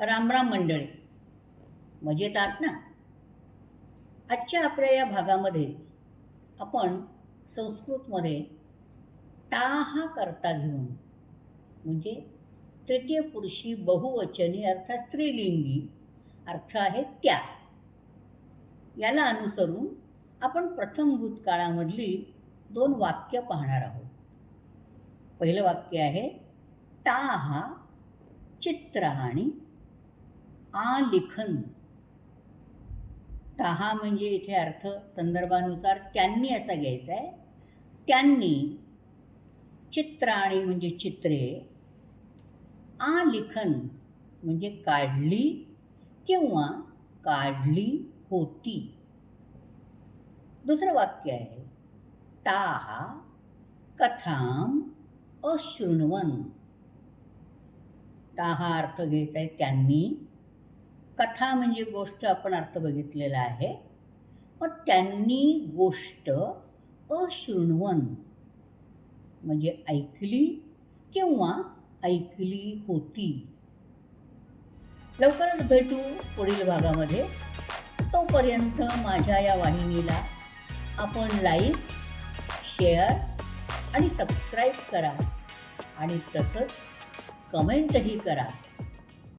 रामराम मंडळी. मजेत आहात ना? आजच्या आपल्या या भागामध्ये आपण संस्कृतमध्ये ता हा करता घेऊन म्हणजे तृतीय पुरुषी बहुवचनी अर्थात स्त्रीलिंगी अर्थ आहे त्या. याला अनुसरून आपण प्रथम भूतकाळामधली दोन वाक्य पाहणार आहोत. पहिलं वाक्य आहे ता हा चित्रहाणी आलिखन ताहा म्हणजे इथे अर्थ संदर्भानुसार त्यांनी असा घ्यायचा आहे. त्यांनी चित्राणी म्हणजे चित्रे आलिखन म्हणजे काढली किंवा काढली होती. दुसरं वाक्य आहे. ताहा कथाम अशृण्वन. ताहा अर्थ घ्यायचा आहे त्यांनी. कथा म्हणजे गोष्ट आपण अर्थ बघितलेला आहे. मग त्यांनी गोष्ट अशृण्वन म्हणजे ऐकली किंवा ऐकली होती. लवकरच भेटू पुढील भागामध्ये. तोपर्यंत माझ्या या वाहिनीला आपण लाईक शेअर आणि सबस्क्राईब करा. आणि तसंच कमेंटही करा.